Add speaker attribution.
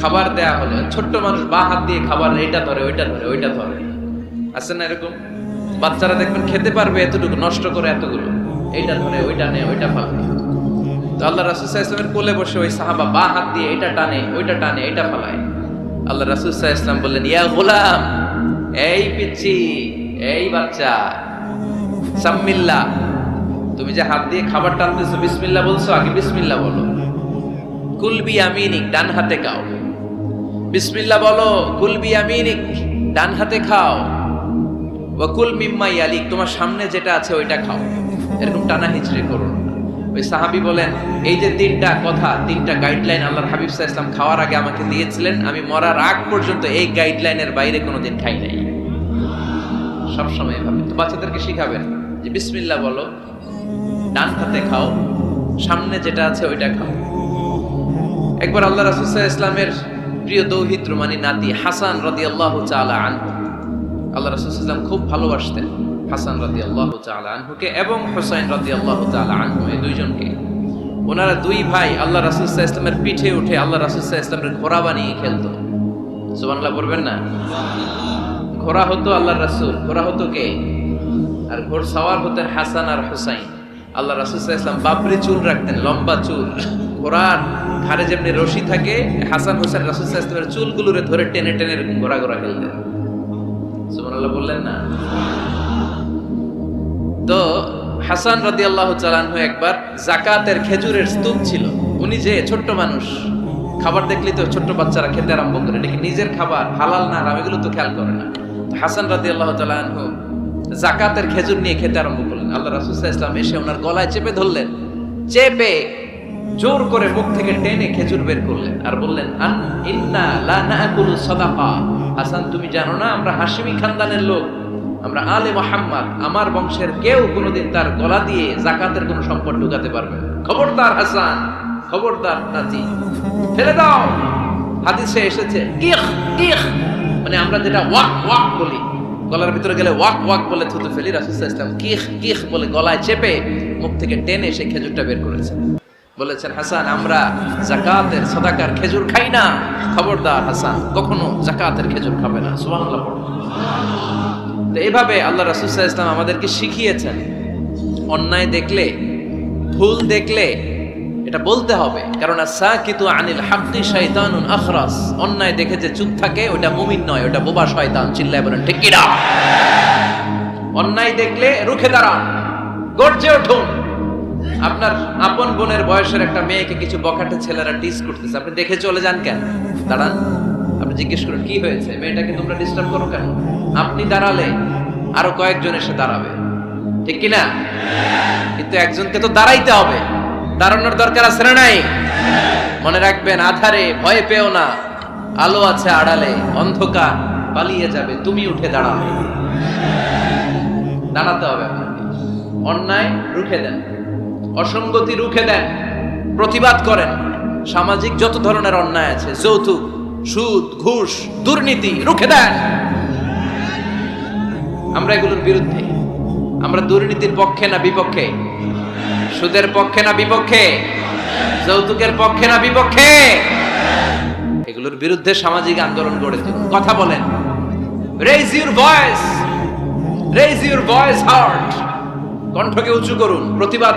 Speaker 1: খাবার দেয়া হলো। ছোট্ট মানুষ বা হাত দিয়ে খাবার এইটা ধরে, ওইটা ধরে ওইটা ধরে। আছে না এরকম? বাচ্চারা দেখবেন খেতে পারবে এতটুকু, নষ্ট করে এতগুলো। এইটা ধরে, ওইটা নেয়, ওইটা ফালায় তো আল্লাহ রাসুল ইসলামের কোলে বসে ওই সাহাবা বা হাত দিয়ে এটা টানে, ওইটা টানে, এটা ফালায়। আল্লাহ রাসুল ইসলাম বললেন, ইয়া গোলাম, এই পিচ্ছি, এই বাচ্চা, সাম্মিল্লা, তুমি যে হাত দিয়ে খাবার টানতেছো, বিসমিল্লা বলছো? আগে বিসমিল্লা বলো। কুলবি আমিনিক ডান হাতে খাও বিসমিল্লা বলো কুলবি আমিনিক, ডান হাতে খাও। ওয়াকুল মিম্মাই আলিক তোমার সামনে যেটা আছে ওইটা খাও। এরকম টানা হিচড়ে করো ওই সাহাবি বলেন, এই যে তিনটা কথা, তিনটা গাইডলাইন আল্লাহর হাবিব সাহা ইসলাম খাওয়ার আগে আমাকে দিয়েছিলেন, আমি মরার আগ পর্যন্ত এই গাইডলাইনের বাইরে কোনোদিন খাই নাই। সবসময় এভাবে। তো বাচ্চাদেরকে শিখাবেন যে বিসমিল্লা বলো, ডান হাতে খাও, সামনে যেটা আছে ওইটা খাও। একবার আল্লাহ রাসুসাহ ইসলামের প্রিয় দৌহিত্র মানে নাতি হাসান রদি আল্লাহ চালা আনহু আল্লাহ রাসুসাল্লাম খুব ভালোবাসতেন হাসান রদি আল্লাহ চালা আনহুকে এবং হোসাইন রদি আল্লাহ চালা আনহু এই দুইজনকে। ওনারা দুই ভাই আল্লাহ রাসুসাহ ইসলামের পিঠে উঠে আল্লাহ রাসুসাহ ইসলামের ঘোড়া বানিয়ে খেলতো। সুবানলা বলবেন না? ঘোড়া হতো আল্লাহ রাসুল, ঘোড়া হতো কে? আর ঘোড় সাওয়ার হতেন হাসান আর হুসাইন। আল্লাহ রাসুল ইসলাম বাবরি চুল রাখতেন, লম্বা চুল। ঘোড়ার ঘাড়ে যেমনি রশি থাকে, হাসান হুসেন রাসুল ইসলামের চুলগুলোরে ধরে টেনে টেনে এরকম ঘোরা ঘোরা খেলতেন। সুবহানাল্লাহ বললেন না? তো হাসান রাদি আল্লাহ চালানহু একবার জাকাতের খেজুরের স্তূপ ছিল। উনি যে ছোট্ট মানুষ, খাবার দেখলে তো ছোট্ট বাচ্চারা খেতে আরম্ভ করে দেখি নিজের খাবার হালাল না হারাম এগুলো তো খেয়াল করে না। হাসান রাদি আল্লাহ চালানহু জাকাতের খেজুর নিয়ে খেতে আরম্ভ করলেন। আল্লাহ রাসুল্লাহ ইসলাম এসে ওনার গলায় চেপে ধরলেন। চেপে জোর করে মুখ থেকে টেনে খেজুর বের করলেন আর বললেন ইন্না লা সাদাকা। হাসান, তুমি জানো না, আমরা হাশিমি খানদানের লোক। আমরা আলে মোহাম্মদ, আমার বংশের কেউ কোনোদিন তার গলা দিয়ে জাকাতের কোনো সম্পদ ঢুকাতে পারবে খবরদার হাসান, খবরদার নাতি। ফেলে দাও। হাদিসে এসেছে মানে আমরা যেটা ওয়াক ওয়াক বলি, গলার ভিতরে গেলে ওয়াক ওয়াক বলে থুতু ফেলি, রাসুল ইসলাম কিখ কিখ বলে গলায় চেপে মুখ থেকে টেনে সেই খেজুরটা বের করেছে। বলেছেন, হাসান, আমরা জাকাতের সদাকার খেজুর খাই না। খবরদার হাসান, কখনো জাকাতের খেজুর খাবে না। পড়ো। তো এইভাবে আল্লাহ রাসুল্লাহ ইসলাম আমাদেরকে শিখিয়েছেন, অন্যায় দেখলে, ভুল দেখলে এটা বলতে হবে। কারণ সাকিতু আনিল হাক্কি শয়তানুন আখরাস। অন্যায় দেখে যে চুপ থাকে ওটা মুমিন নয় ওটা বোবা শয়তান, চিল্লায় বলেন, ঠিক কিনা অন্যায় দেখলে রুখে দাঁড়ান, গর্জে উঠুন। আপনার আপন বোনের বয়সের একটা মেয়েকে কিছু বখাটে ছেলেরা টিস করতেছে। আপনি দেখে চলে যান কেন? দাঁড়ান। আপনি জিজ্ঞেস করুন, কি হয়েছে? মেয়েটাকে তোমরা ডিস্টার্ব করো কেন? আপনি দাঁড়ালে আরও কয়েকজন এসে দাঁড়াবে। ঠিক কিনা? কিন্তু একজনকে তো দাঁড়াইতে হবে। দাঁড়ানোর দরকার আছে না নাই? মনে রাখবেন, আধারে ভয় পেও না। আলো আছে আড়ালে, অন্ধকার, পালিয়ে যাবে, তুমি উঠে দাঁড়াবে দাঁড়াতে হবে আপনাকে। অন্যায় রুখে দেন। অসঙ্গতি রুখে দেন, প্রতিবাদ করেন। সামাজিক যত ধরনের অন্যায় আছে, যৌতুক, সুদ, ঘুষ, দুর্নীতি রুখে দেন। আমরা এগুলোর বিরুদ্ধে, আমরা দুর্নীতির পক্ষে না বিপক্ষে? সুদের পক্ষে না বিপক্ষে? যৌতুকের পক্ষে না বিপক্ষে? এগুলোর বিরুদ্ধে সামাজিক আন্দোলন গড়ে তুলুন। কথা বলেন। Raise your voice raise your voice heart কণ্ঠকে উঁচু করুন, প্রতিবাদ